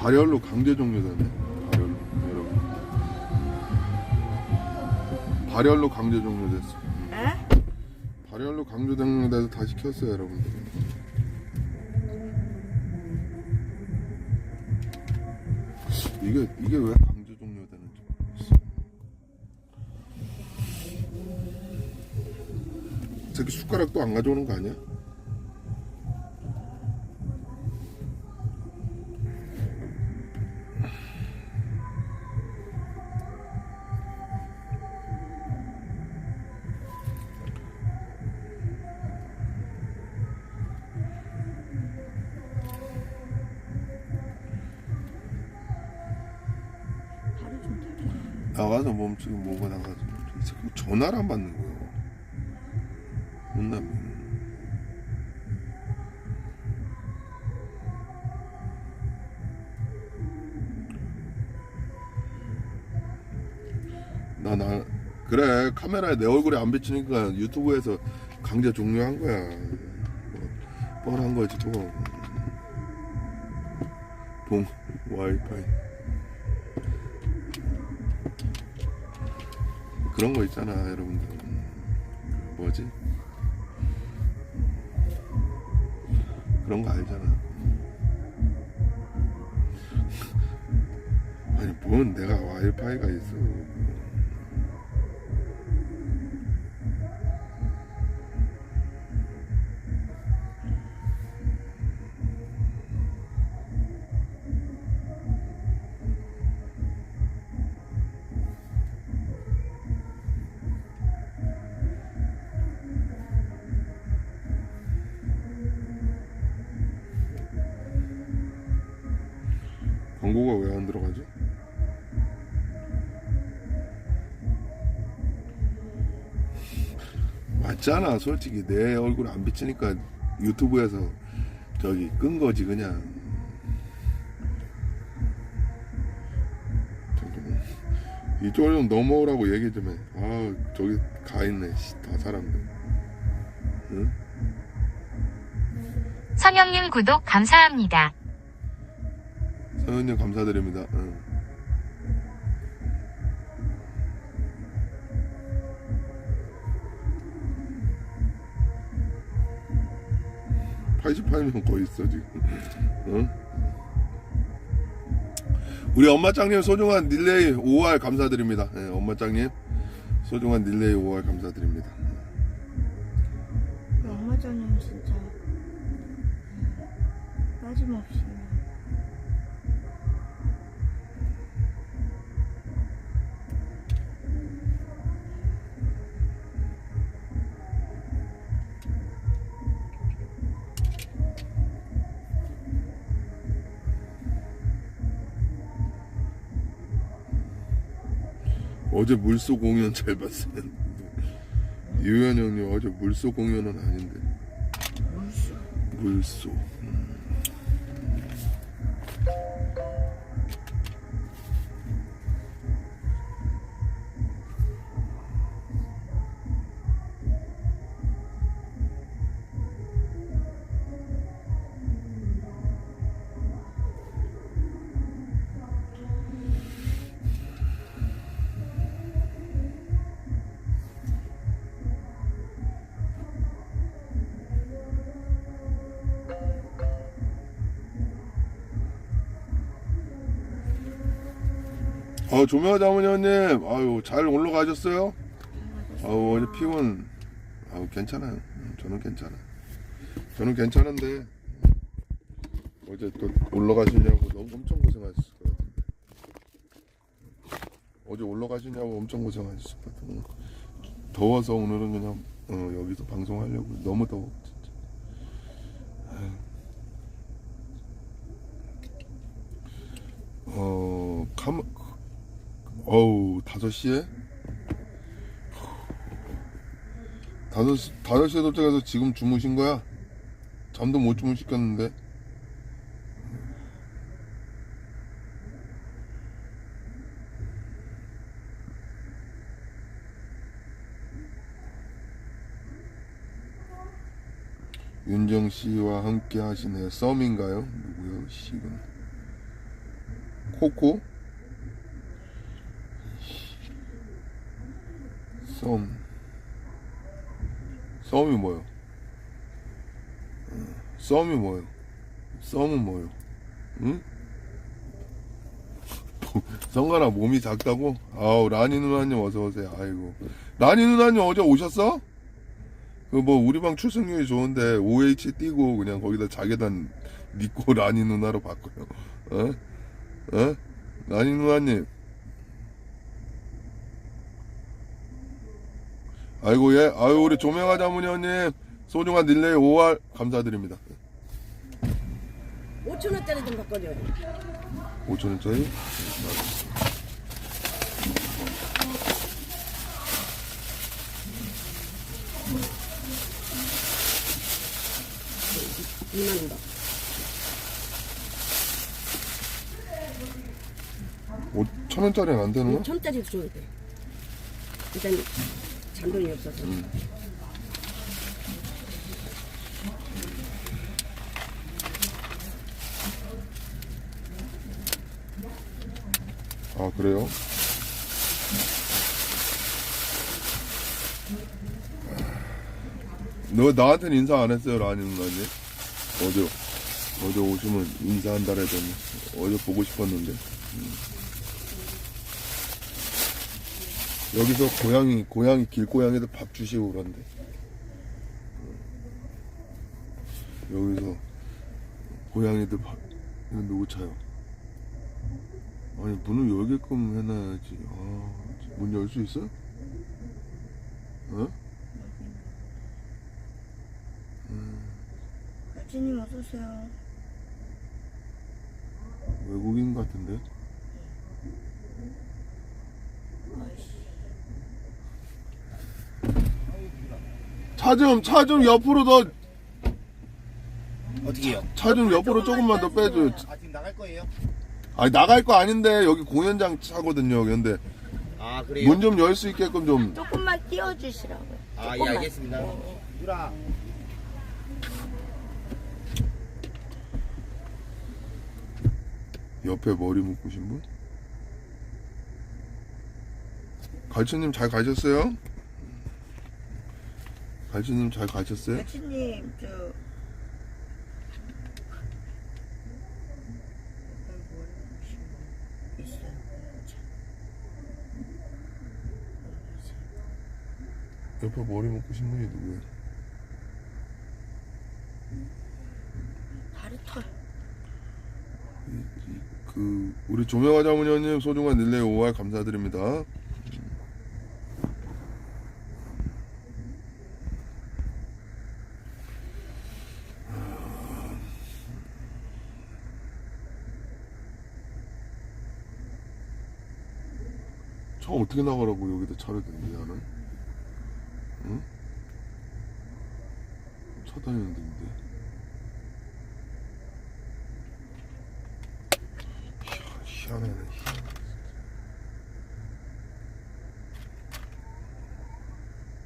발열로 강제 종료되네. 발열로 여러분. 발열로 강제 종료됐어. 에? 발열로 강제 종료돼서 다시 켰어요, 여러분들. 이게 이게 왜 강제 종료되는지 모르겠어. 저기 숟가락 또 안 가져오는 거 아니야? 나가서 멈추고 뭐가 나가서 이 새끼 전화를 안 받는 거야. 못나면 나, 나, 그래. 카메라에 내 얼굴이 안 비치니까 유튜브에서 강제 종료한 거야. 뭐, 뻔한 거지, 또. 동, 와이파이. 그런 거 있잖아, 여러분들. 음, 뭐지? 그런 거 알잖아. 아니, 뭔 내가 와이파이가 있어. 광고가 왜 안 들어가지? 맞잖아 솔직히 내 얼굴 안 비치니까 유튜브에서 저기 끈 거지 그냥 이쪽으로 좀 넘어오라고 얘기 좀해아 저기 가 있네 씨, 다 사람들 응? 선영님 구독 감사합니다. 서현님 감사드립니다. 응. (88명) 거의 있어 지금. 응? 우리 엄마짱님 소중한 릴레이 5알 감사드립니다. 예, 엄마짱님 소중한 릴레이 5알 감사드립니다. 그 엄마장님 진짜 빠짐없이 어제 물소 공연 잘 봤어요 유현 형님 어제 물소 공연은 아닌데. 물수 물소 아 조명하자 어머님 아유 잘 올라가셨어요? 아우 어제 피곤. 아우 괜찮아요. 음, 저는 괜찮아요. 저는 괜찮은데 어제 또 올라가시냐고 너무 엄청 고생하셨을 것 같은데. 어제 올라가시냐고 엄청 고생하셨을 것 같은데. 더워서 오늘은 그냥 어, 여기서 방송하려고. 너무 더워 진짜. 아유. 어 감, 어우 다섯 시에 다섯 시 다섯 시에 도착해서 지금 주무신 거야? 잠도 못 주무시겠는데? 윤정 씨와 함께 하시네 썸인가요? 누구요? 씨는 코코 썸 썸이 뭐요? 어, 썸이 뭐요? 썸은 뭐요? 응? 성가라 몸이 작다고? 아우 라니 누나님 어서 오세요. 아이고 라니 누나님 어제 오셨어? 그 뭐 우리 방 출석률이 좋은데 OH 띄고 그냥 거기다 자계단 믿고 라니 누나로 바꿔요. 어? 어? 라니 누나님. 아이고 예, 아유 우리 조명하자 무녀님 소중한 릴레이 5알 감사드립니다. 5천 원짜리 좀 바꿔줘. 5천 원짜리. 이만 원 더. 5천 원짜리는 안 되나? 5천 원짜리 줘야 돼. 일단 잔돈이 없어서. 아 그래요? 너 나한테는 인사 안 했어요 라니 누나님? 어제 어제 오시면 인사한다 그러더니 어제 보고 싶었는데 음. 여기서 고양이 고양이 길고양이들 밥 주시고 그런데 음. 여기서 고양이들 밥 이거 누구 차요? 아니 문을 열게끔 해놔야지. 아, 문 열 수 있어? 어? 여진님 어서오세요. 외국인 같은데? 차 좀, 차 좀 옆으로 더, 어떻게요? 차 좀 옆으로 조금만 더 빼줘. 아 지금 나갈 거예요? 아니, 나갈 거 아닌데, 여기 공연장 차거든요. 근데, 아 그래요? 문 좀 열 수 있게끔 좀, 조금만 띄워주시라고요. 아 예. 알겠습니다. 유라 옆에 머리 묶으신 분? 갈치님 잘 가셨어요? 갈치님 잘 가셨어요? 여진님 저 있어요. 옆에 머리 묶으신 분이 누구예요? 다리 털. 그 우리 조명화 자문위원님 소중한 릴레이 5알 감사드립니다. 저 어떻게 나가라고 여기다 차를 댄대 나는? 응? 차 다니는 데인데. 희한해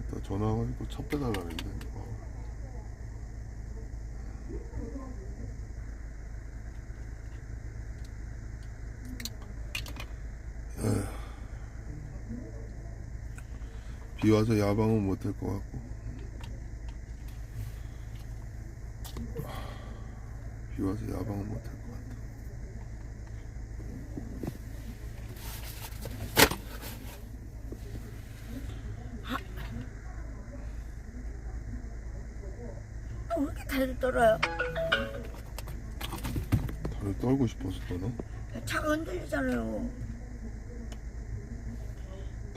이따 전화 와가지고 차 빼달라 그랬는데 어. 비 와서 야방은 못할 것 같고 비 와서 야방은 못할 것 같아 아, 왜 이렇게 다리를 떨어요? 다리 떨고 싶어서 떠나? 차가 흔들리잖아요.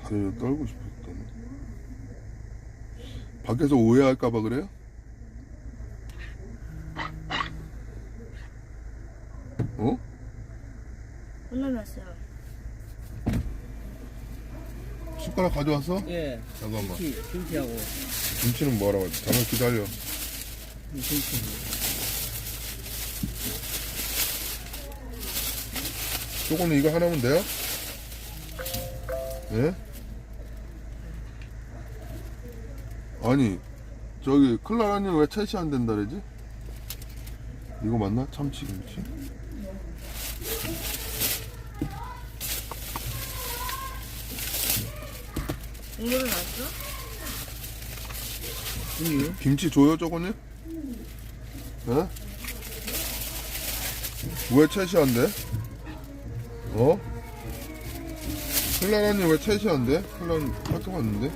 다리를 떨고 싶어서 떠나? 밖에서 오해할까봐 그래요? 어? 혼나면서요. 숟가락 가져왔어? 예 잠깐만 김치 김치하고 김치는 뭐하러 왔지? 잠깐 기다려 김치 조금은 이거 하나면 돼요? 예? 아니 저기 클라라님 왜 채시 안 된다 그러지? 이거 맞나? 참치김치? 국물은 안 써? 김치 줘요 저거는? 어? 예? 왜 채시 안 돼? 어? 클라라님 왜 채시 안 돼? 클라라님 카톡 왔는데?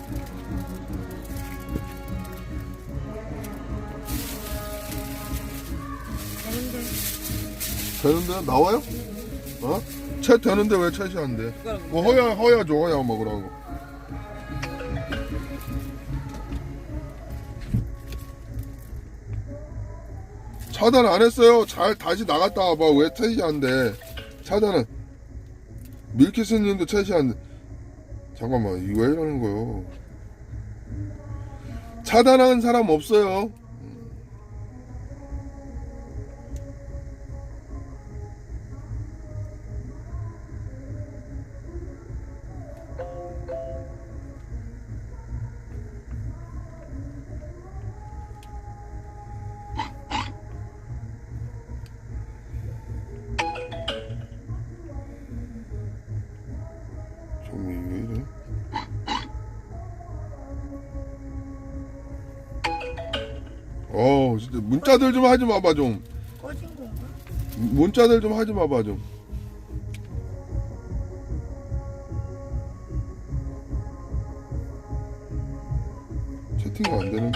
되는데? 나와요? 어? 채 되는데 왜 채시한데? 뭐 허야 허야 줘 허야 먹으라고 차단 안 했어요 잘 다시 나갔다 와봐 왜 채시한데 차단은 밀키스님도 채시한데 잠깐만 이거 왜 이러는 거요 차단하는 사람 없어요 어 진짜 문자들 좀 하지 마봐 좀 꺼진 건가? 문자들 좀 하지 마봐 좀. 채팅이 안 되는.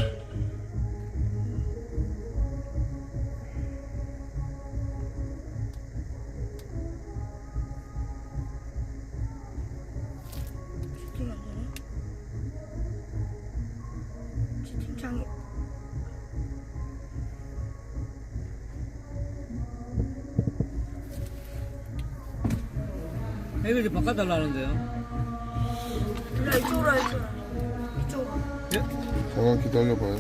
이거 이제 바꿔달라는데요. 일로 이쪽으로 와, 이쪽으로. 와. 잠깐 기다려봐요.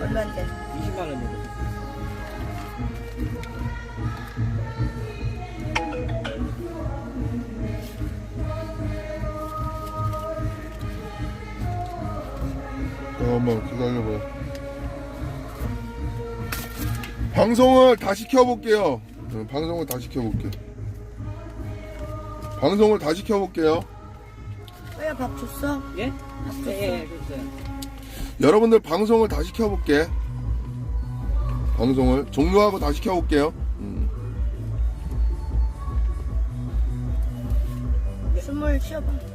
얼마인데? 20만 원 정도. 잠깐만 기다려봐요. 방송을 다시 켜볼게요. 네, 방송을 다시 켜볼게요. 방송을 다시 켜볼게요. 허야 밥 줬어? 예? 밥 줬어? 예, 예, 그랬어요. 여러분들 방송을 다시 켜볼게. 방송을 종료하고 다시 켜볼게요. 음. 숨을 쉬어봐.